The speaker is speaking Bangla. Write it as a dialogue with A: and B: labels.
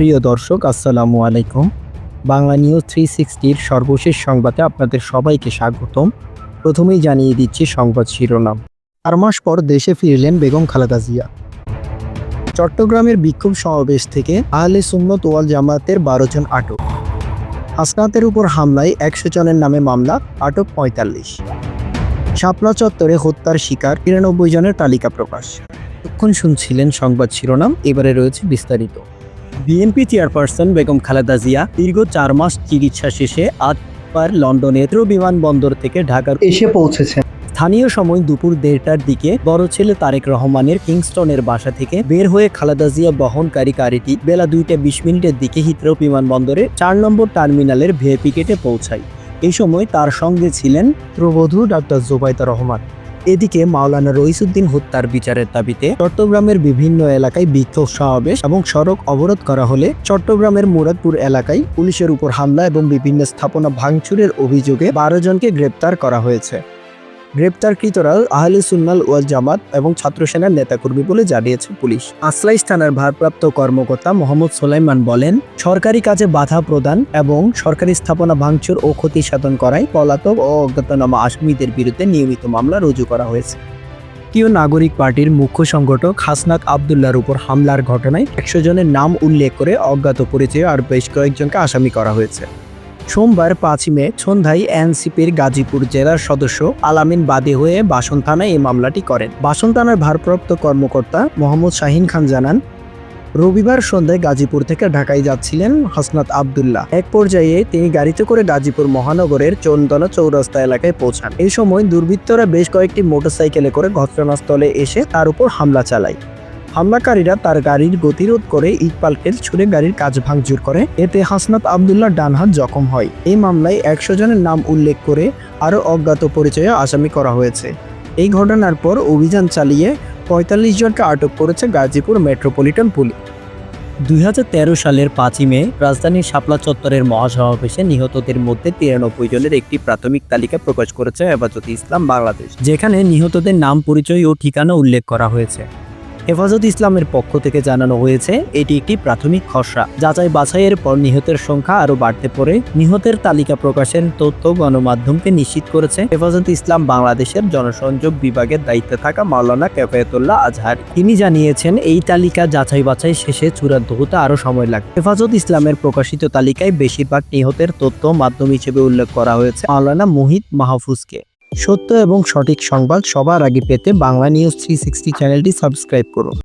A: প্রিয় দর্শক, আসসালামু আলাইকুম। বাংলা নিউজ থ্রি সিক্সটির সর্বশেষ সংবাদে আপনাদের সবাইকে স্বাগতম। প্রথমেই জানিয়ে দিচ্ছি সংবাদ শিরোনাম। চার মাস পর দেশে ফিরলেন বেগম খালেদা জিয়া। চট্টগ্রামের বিক্ষোভ সমাবেশ থেকে আহলে সুন্নত ওয়াল জামাতের বারো জন আটক। হাসনাতের উপর হামলায় একশো জনের নামে মামলা, আটক পঁয়তাল্লিশ। শাপলা চত্বরে হত্যার শিকার তিরানব্বই জনের তালিকা প্রকাশ। তখন শুনছিলেন সংবাদ শিরোনাম, এবারে রয়েছে বিস্তারিত। বিএনপি চেয়ারপারসন বেগম খালেদা জিয়া দীর্ঘ চার মাস চিকিৎসা শেষে আজ পার লন্ডনে হেথ্রো বিমানবন্দর থেকে ঢাকার
B: এসে পৌঁছেছেন।
A: স্থানীয় সময় দুপুর দেড়টার দিকে বড় ছেলে তারেক রহমানের কিংস্টনের বাসা থেকে বের হয়ে খালেদা জিয়া বহনকারী গাড়িটি বেলা দুইটা বিশ মিনিটের দিকে হিথ্রো বিমানবন্দরে চার নম্বর টার্মিনালের ভিআইপি গেটে পৌঁছায়। এই সময় তার সঙ্গে ছিলেন প্রবধূ ডাক্তার জোবাইদা রহমান। এদিকে মাওলানা রইসুদ্দিন হত্যার বিচারের দাবিতে চট্টগ্রামের বিভিন্ন এলাকায় বিক্ষোভ সমাবেশ এবং সড়ক অবরোধ করা হলে চট্টগ্রামের মুরাদপুর এলাকায় পুলিশের উপর হামলা এবং বিভিন্ন স্থাপনা ভাঙচুরের অভিযোগে বারো জনকে গ্রেপ্তার করা হয়েছে। গ্রেপ্তারকৃতরা আহলে সুন্নাল ওয়াল জামাত এবং ছাত্র সেনার নেতাকর্মী বলে জানিয়েছে পুলিশ। আসলাইশ থানার ভারপ্রাপ্ত কর্মকর্তা মোহাম্মদ সোলাইমান বলেন, সরকারি কাজে বাধা প্রদান এবং সরকারি স্থাপনা ভাঙচুর ও ক্ষতি সাধন করায় পলাতক ও অজ্ঞাতনামা আসামিদের বিরুদ্ধে নিয়মিত মামলা রুজু করা হয়েছে। জাতীয় নাগরিক পার্টির মুখ্য সংগঠক হাসনাত আবদুল্লার উপর হামলার ঘটনায় একশো জনের নাম উল্লেখ করে অজ্ঞাত পরিচয় আর বেশ কয়েকজনকে আসামি করা হয়েছে। সোমবার পাঁচই মে সন্ধ্যায় এনসিপির গাজীপুর জেলার সদস্য আলামিন বাদী হয়ে বাসন থানায় এই মামলাটি করেন। বাসন থানার ভারপ্রাপ্ত কর্মকর্তা মোহাম্মদ শাহিন খান জানান, রবিবার সন্ধ্যায় গাজীপুর থেকে ঢাকায় যাচ্ছিলেন হাসনাত আবদুল্লাহ। এক পর্যায়ে তিনি গাড়িতে করে গাজীপুর মহানগরের চন্দনা চৌরাস্তা এলাকায় পৌঁছান। এই সময় দুর্বৃত্তরা বেশ কয়েকটি মোটরসাইকেলে করে ঘটনাস্থলে এসে তার উপর হামলা চালায়। হামলাকারীরা তার গাড়ির গতিরোধ করে ইট পালকেল ছুড়ে গাড়ির কাজ ভাঙচুর করে। এতে হাসনাত আবদুল্লাহ ডান হাত জখম হয়। এই মামলায় একশো জনের নাম উল্লেখ করে আরও অজ্ঞাত পরিচয়ে আসামি করা হয়েছে। এই ঘটনার পর অভিযান চালিয়ে পঁয়তাল্লিশ জনকে আটক করেছে গাজীপুর মেট্রোপলিটন পুলিশ। দুই হাজার তেরো সালের পাঁচই মে রাজধানীর শাপলা চত্বরের মহাসমাবেশে নিহতদের মধ্যে তিরানব্বই জনের একটি প্রাথমিক তালিকা প্রকাশ করেছে হেফাজত ইসলাম বাংলাদেশ, যেখানে নিহতদের নাম, পরিচয় ও ঠিকানা উল্লেখ করা হয়েছে। হেফাজত ইসলামের পক্ষ থেকে জানানো হয়েছে, এটি একটি প্রাথমিক খসড়া। যাচাই বাছাইয়ের পর নিহতের সংখ্যা আরও বাড়তে পারে নিহতের তালিকা প্রকাশের তথ্য গণমাধ্যমকে নিশ্চিত করেছে। হেফাজত ইসলাম বাংলাদেশের জনসংযোগ বিভাগের দায়িত্বে থাকা মাওলানা কেফায়তুল্লাহ আজহার। তিনি জানিয়েছেন, এই তালিকা যাচাই বাছাই শেষে চূড়ান্ত হতে আরও সময় লাগবে। হেফাজত ইসলামের প্রকাশিত তালিকায় বেশিরভাগ নিহতের তথ্য মাধ্যম হিসেবে উল্লেখ করা হয়েছে মাওলানা মোহিত মাহফুজকে। সত্য এবং সঠিক সংবাদ সবার আগে পেতে বাংলা নিউজ থ্রি সিক্সটি চ্যানেলটি সাবস্ক্রাইব করুন।